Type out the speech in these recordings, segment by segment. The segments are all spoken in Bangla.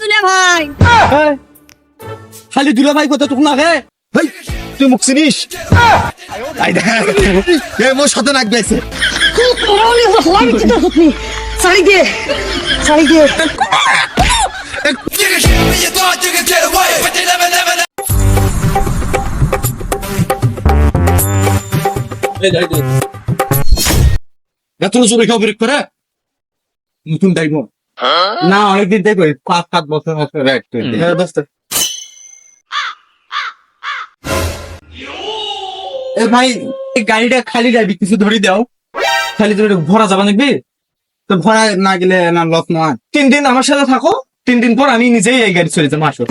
দুলে ভাই। খালি দুলা ভাই কথা তোকে না গে হেই, তুই মুখ চিনিস? আই দেখ। মোর সাথে নাক গাইছে শাড়ি দিয়ে দিয়ে. এত করে নতুন দেখব না অনেকদিন দেখো পাঁচ সাত বছর হচ্ছে রাইট হ্যাঁ এ ভাই গাড়িটা খালি যাবি কিছু ধরে দাও। খালি তোর ভরা যাবা নাকবি তো ভরা না গেলে না লস নয় তিন দিন আমার সাথে থাকো। তিন দিন পর আমি নিজেই এই গাড়ি চলে যাব আসো।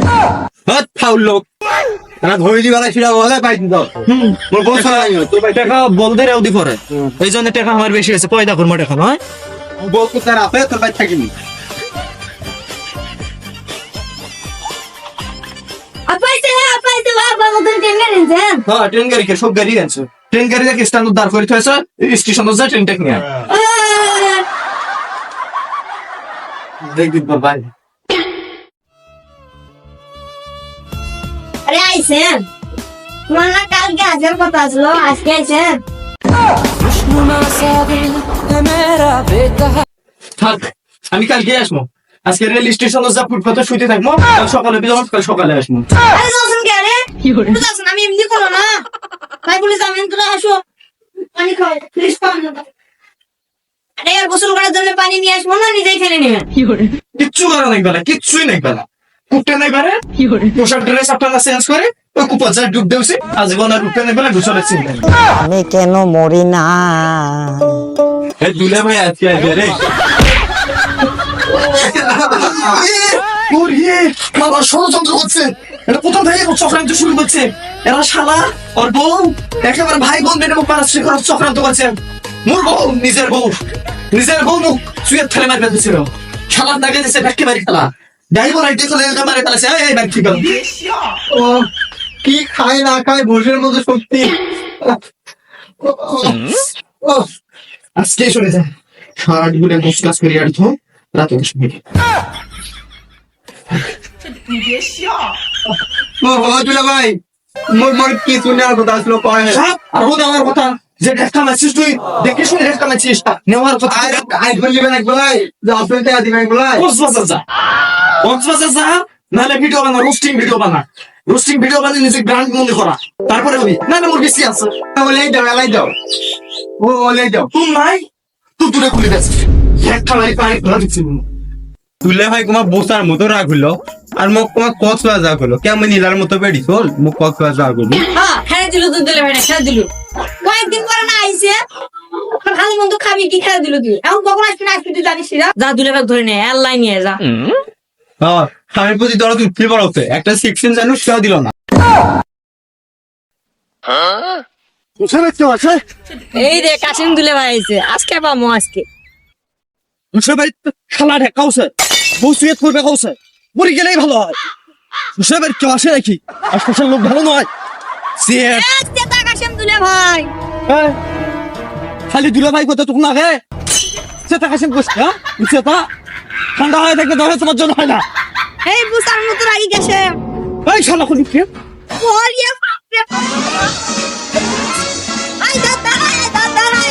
হট ফাউল লোক। না ধরে দিবা সেটা বলে পাইছি তো মোর ভাই টাকা বলতে রেও দি পরে এই জন্য টাকা আমার বেশি হয়েছে পয়দা করব টাকা নয়? বউ তো তার আছে তোর ভাই থাকিনি। নিছেন হ্যাঁ ট্রেন গাড়ি কে সব গাড়ি আনছো। ট্রেন গাড়ি স্ট্যান্ড দাঁড় করে থয়েছে স্টেশন ট্রেন টেক নিয়ে দেখবি ভাই আরে আইছেন? তোমার না কালকে আসার কথা আসলো আজকে আইছেন? থাক আমি কালকে আসব। আজকে রেল স্টেশন যা ফুটপাতে শুইতে থাকব কাল সকালে কাল সকালে আসব। আমি এমনি করো না। তাই বলে যাবেন তোরা আসো। পানি খাও প্লিজ পান আরে আর গোসল করার জন্য পানি নিয়ে আসব না নিজেই ফেলে নেবেন কিচ্ছু করা নাই বেলা কিচ্ছুই নাই বেলা। কুপতে নাই পারে পোশাক ড্রেস আপনারা চেঞ্জ করে ওই কুপা যা ডুব দেউছি। আজীবন আর উঠতে নাই বেলা চিনবেন আমি কেন মরি না? এই দুলে ভাই আজকে আসবে রে। ওরে বাবা ষড়যন্ত্র হচ্ছে এটা প্রথম থেকে চক্রান্ত শুরু করছে? এরা শালা, ওর বউ, একেবারে ভাই বোন মেনে মুখ পাড়াচ্ছে করার চক্রান্ত করছে। মোর বউ, নিজের বউ। নিজের বউ মুখ চুয়ের ফেলে মারবে দিছিল শালার দাগে দিছে ব্যাটকে বাড়ি খেলা ড্রাইভার চলে মারে এই ব্যাগ ও, কি খায় না খায় ভোজের মতো সত্যি আজকে চলে যায় শার্টগুলো আর তো রাতে দুলা ভাই। মোর মোর কি শুনে আর কথা আসলো কয় আর ও কথা যে কামাচ্ছিস তুই কামাচ্ছিস নেওয়ার কথা। আই আই বললিবেন এক বলাই যে আপনার টাকা দিবেন বলাই কক্সবাজার যা। কক্সবাজার যা নাহলে ভিডিও বানা রোস্টিং ভিডিও বানা। রোস্টিং ভিডিও বানিয়ে নিজে ব্র্যান্ড মনে করা। তারপরে হবি না না মোর বেশি আছে। ওলাই দাও ওলাই দাও। ও ওলাই দাও। তুই নাই? তুই খুলে তুলে ভাই তোমার বসার মতো রাগ হলো আর মোক তোমার কক্সবাজার রাগ হলো কেমন নীলার মতো বেড়ি চল মোক কক্সবাজার রাগ হলো হ্যাঁ খেয়ে দিলু তুই দিলে ভাই খেয়ে দিলু। কয়েকদিন পরে না আইছে খালি মন্দ খাবি কি খেয়ে দিলু তুই এখন কখন আসবি না আসবি তুই জানিস না? যা দুলে ভাগ ধরে নে এয়ারলাইন নিয়ে যা। হ্যাঁ স্বামীর প্রতি দরদ উঠতে পারছে একটা সিক্সটিন জানো সেও দিল না। এই রে কাশিম দুলে ভাই আইছে আজকে পামো আজকে। বুঝতে পারি খেলা ঢেকাওছে বউ সুয়েত করবে কাউছে মরে গেলেই ভালো হয়। পারি কেউ আসে নাকি? আশপাশের লোক ভালো নয়। ভাই। হ্যাঁ? খালি দুলা ভাই কথা তোকে না গে সেটা হ্যাঁ? সেটা ঠান্ডা হয়ে থাকলে ধরে তোমার জন্য হয় না। এই বুসার মতো রাগি গেছে। এই শালা খুলি কে? ওরে বাপরে। আই দাদা আই দাদা আই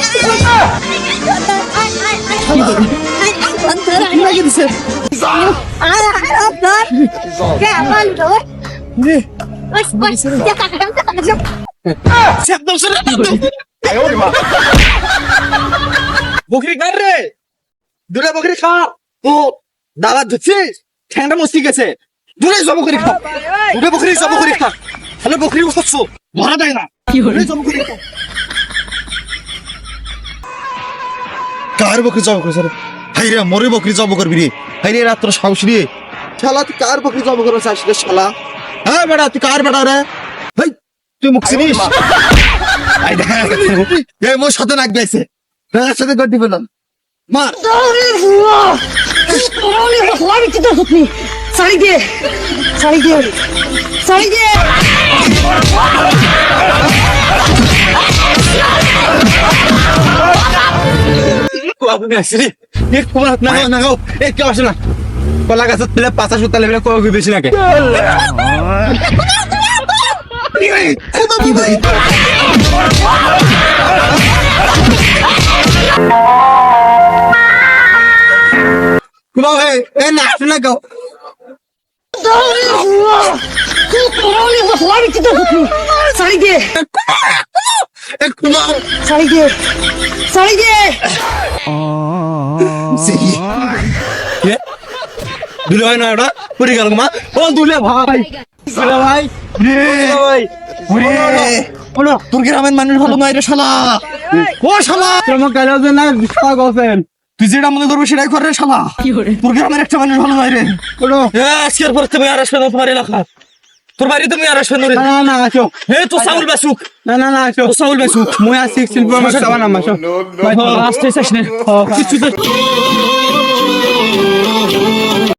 দিছে একদম সরে বকরি কার রে দুলা বকরি খা ও দাদা ধুচ্ছিস ঠ্যাংটা মস্তি গেছে দূরে সব বকরি খা দূরে বকরি সব বকরি খা তাহলে বকরি খাচ্ছ ভরা দেয় না দূরে সব বকরি খা কার বকরি জব করে হাই রে মরে বকরি জব করবি রে। হাই রে রাত্র সাহস রে শালা তুই কার বকরি জব করে চাস রে শালা? হ্যাঁ বেটা তুই কার বেটা রে? হাই তুই মুখ চিনিস? আই দেখ এ মোর সাথে নাক গাইছে তার সাথে গড্ডি মার। দিয়ে দিয়ে শাড়ি দিয়ে আপনি আসলে এক কুমার না না এ কেউ আসে না? কলা গাছত পেলে পাঁচা সুতা লেবে কই বেশি নাকে কুমাও এ না শুনে গাও শাড়ি দে। এ কুমাও শাড়ি দে শাড়ি দে দুলে ভাই না ওটা পুরি গেল মা। ও দুলে ভাই। দুলে ভাই। ভাই। বলো তোর গ্রামের মানুষ ভালো নয় রে শালা। ও শালা। তোমার কাজ আছে না শালা গছেন তুই যেটা মনে করবি সেটাই কর রে শালা। তোর গ্রামের একটা মানুষ ভালো নয় রে। বলো আজকের পর তুমি আর আসবে না তোমার এলাকা। তোর বাড়ি তুমি আর আসবে না রে। না না আসো। হে তো চাউল বেসুক না না না আসো। সাউল চাউল বেসুক মুই আর সিক্স শিল্প আমার সাবান আমার আসো। আসতে চাস না। কিছু তো